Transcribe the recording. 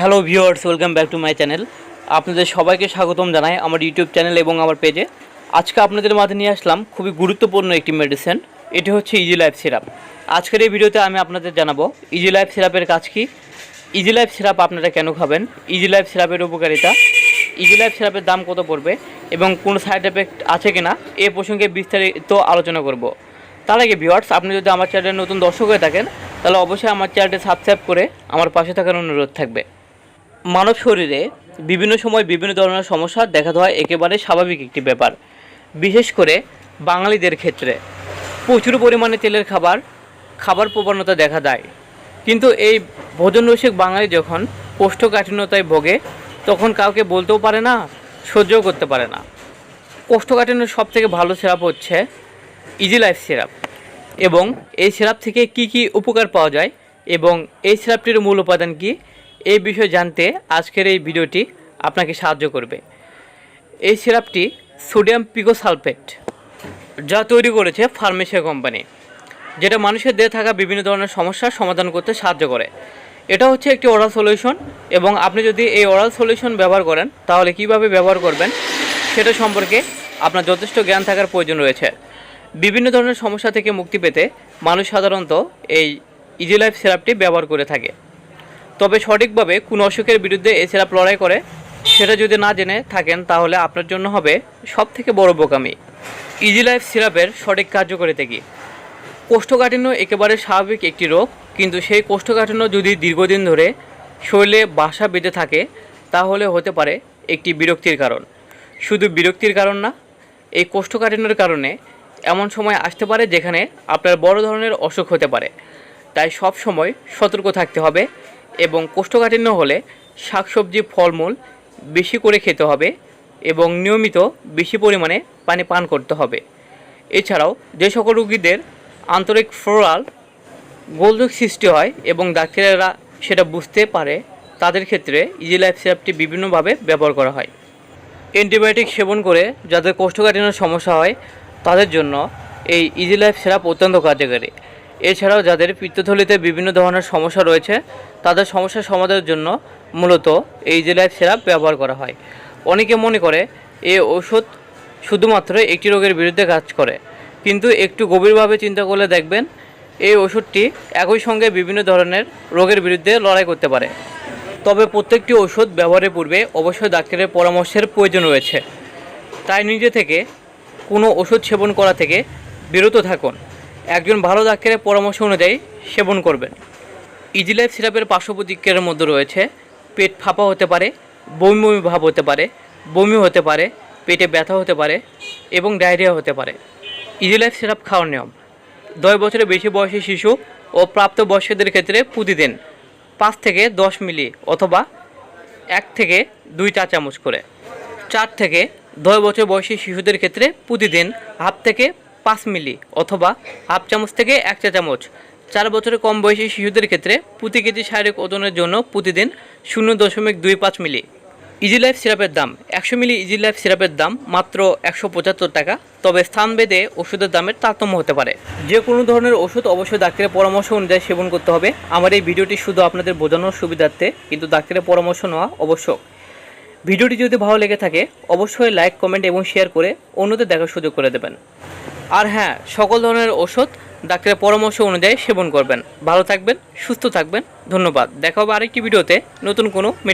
Hello viewers welcome back to my channel আপনাদের সবাইকে স্বাগতম জানাই আমার ইউটিউব চ্যানেল এবং আমার পেজে আজকে আপনাদের মাঝে নিয়ে আসলাম খুবই গুরুত্বপূর্ণ একটি মেডিসিন এটি হচ্ছে ইজি লাইফ সিরাপ আজকের এই ভিডিওতে আমি আপনাদের জানাব ইজি লাইফ সিরাপের কাজ কি? ইজি লাইফ সিরাপ আপনারা কেন খাবেন? ইজি লাইফ সিরাপের উপকারিতা? ইজি লাইফ সিরাপের দাম কত পড়বে? এবং কোন সাইড এফেক্ট আছে কিনা? এ প্রসঙ্গে বিস্তারিত আলোচনা করব। তার আগে ভিউয়ার্স আপনি যদি আমার চ্যানেলের নতুন দর্শক হয়ে থাকেন, তাহলে অবশ্যই আমার চ্যানেলটি সাবস্ক্রাইব করে আমার পাশে থাকার অনুরোধ থাকবে। মানব শরীরে বিভিন্ন সময় বিভিন্ন ধরনের সমস্যা দেখা দেওয়া একেবারে স্বাভাবিক একটি ব্যাপার। বিশেষ করে বাঙালিদের ক্ষেত্রে প্রচুর পরিমাণে তেলের খাবার খাবার প্রবণতা দেখা দেয়। কিন্তু এই ভোজন রসিক বাঙালি যখন কোষ্ঠকাঠিন্যতায় ভোগে, তখন কাউকে বলতেও পারে না, সহ্যও করতে পারে না। কোষ্ঠকাঠিন্যের সব থেকে ভালো সিরাপ হচ্ছে ইজি লাইফ সিরাপ। এবং এই সিরাপ থেকে কি কি উপকার পাওয়া যায় এবং এই সিরাপটির মূল উপাদান কি? এই বিষয়ে জানতে আজকের এই ভিডিওটি আপনাকে সাহায্য করবে। এই সিরাপটি সোডিয়াম পিকোসালফেট যা তৈরি করেছে ফার্মেসিয়া কোম্পানি, যেটা মানুষের দেহে থাকা বিভিন্ন ধরনের সমস্যার সমাধান করতে সাহায্য করে। এটা হচ্ছে একটি ওরাল সলিউশন এবং আপনি যদি এই ওরাল সলিউশন ব্যবহার করেন, তাহলে কীভাবে ব্যবহার করবেন সেটা সম্পর্কে আপনার যথেষ্ট জ্ঞান থাকার প্রয়োজন রয়েছে। বিভিন্ন ধরনের সমস্যা থেকে মুক্তি পেতে মানুষ সাধারণত এই ইজি লাইফ সিরাপটি ব্যবহার করে থাকে। তবে সঠিকভাবে কোন অসুখের বিরুদ্ধে সিরাপ লড়াই করে সেটা যদি না জেনে থাকেন, তাহলে আপনার জন্য হবে সব থেকে বড় বোকামি। ইজি লাইফ সিরাপের সঠিক কার্যকারিতা কী? কোষ্ঠকাঠিন্য একেবারে স্বাভাবিক একটি রোগ, কিন্তু সেই কোষ্ঠকাঠিন্য যদি দীর্ঘদিন ধরে শরীরে বাসা বেঁধে থাকে, তাহলে হতে পারে একটি বিরক্তির কারণ। শুধু বিরক্তির কারণ না, এই কোষ্ঠকাঠিন্যের কারণে এমন সময় আসতে পারে যেখানে আপনার বড় ধরনের অসুখ হতে পারে। তাই সব সময় সতর্ক থাকতে হবে এবং কোষ্ঠকাঠিন্য হলে শাকসবজি, ফলমূল বেশি করে খেতে হবে এবং নিয়মিত বেশি পরিমাণে পানি পান করতে হবে। এছাড়াও যে সকল রোগীদের আন্তরিক ফ্লোরাল গোলযোগ সৃষ্টি হয় এবং ডাক্তারেরা সেটা বুঝতে পারে, তাদের ক্ষেত্রে ইজি লাইফ সিরাপটি বিভিন্নভাবে ব্যবহার করা হয়। অ্যান্টিবায়োটিক সেবন করে যাদের কোষ্ঠকাঠিন্যের সমস্যা হয়, তাদের জন্য এই ইজি লাইফ সিরাপ অত্যন্ত কার্যকারী। এছাড়াও যাদের পিত্তথলিতে বিভিন্ন ধরনের সমস্যা রয়েছে, তাদের সমস্যার সমাধানের জন্য মূলত এই জেলায় সিরাপ ব্যবহার করা হয়। অনেকে মনে করে এ ওষুধ শুধুমাত্র একটি রোগের বিরুদ্ধে কাজ করে, কিন্তু একটু গভীরভাবে চিন্তা করলে দেখবেন এই ওষুধটি একই সঙ্গে বিভিন্ন ধরনের রোগের বিরুদ্ধে লড়াই করতে পারে। তবে প্রত্যেকটি ওষুধ ব্যবহারের পূর্বে অবশ্যই ডাক্তারের পরামর্শের প্রয়োজন রয়েছে। তাই নিজে থেকে কোনো ওষুধ সেবন করা থেকে বিরত থাকুন। একজন ভালো ডাক্তারের পরামর্শ অনুযায়ী সেবন করবেন। ইজিলাইফ সিরাপের পার্শ্ব মধ্যে রয়েছে, পেট ফাঁপা হতে পারে, বমি বমি ভাব হতে পারে বমি হতে পারে, পেটে ব্যথা হতে পারে এবং ডায়রিয়া হতে পারে। ইজি লাইফ সিরাপ খাওয়ার নিয়ম, দশ বছরের বেশি বয়সী শিশু ও প্রাপ্তবয়স্কদের ক্ষেত্রে প্রতিদিন পাঁচ থেকে দশ মিলি অথবা এক থেকে দুই চা চামচ করে। চার থেকে দশ বছর বয়সী শিশুদের ক্ষেত্রে প্রতিদিন হাফ থেকে পাঁচ মিলি অথবা হাফ চামচ থেকে এক চা চামচ। চার বছরের কম বয়সী শিশুদের ক্ষেত্রে প্রতি কেজি শারীরিক ওজনের জন্য প্রতিদিন শূন্য দশমিক দুই পাঁচ মিলি। ইজি লাইফ সিরাপের দাম, একশো মিলি ইজি লাইফ সিরাপের দাম মাত্র একশো পঁচাত্তর টাকা, তবে স্থানভেদে ওষুধের দামের তারতম্য হতে পারে। যে কোনো ধরনের ওষুধ অবশ্যই ডাক্তারের পরামর্শ অনুযায়ী সেবন করতে হবে। আমার এই ভিডিওটি শুধু আপনাদের বোঝানোর সুবিধার্থে, কিন্তু ডাক্তারের পরামর্শ নেওয়া আবশ্যক। ভিডিওটি যদি ভালো লেগে থাকে, অবশ্যই লাইক, কমেন্ট এবং শেয়ার করে অন্যদের দেখার সুযোগ করে দেবেন। আর হ্যাঁ সকল ধরনের ওষুধ ডাক্তারের পরামর্শ অনুযায়ী সেবন করবেন। ভালো থাকবেন, সুস্থ থাকবেন। ধন্যবাদ। দেখা হবে আরেকটি ভিডিওতে নতুন কোনো মেডি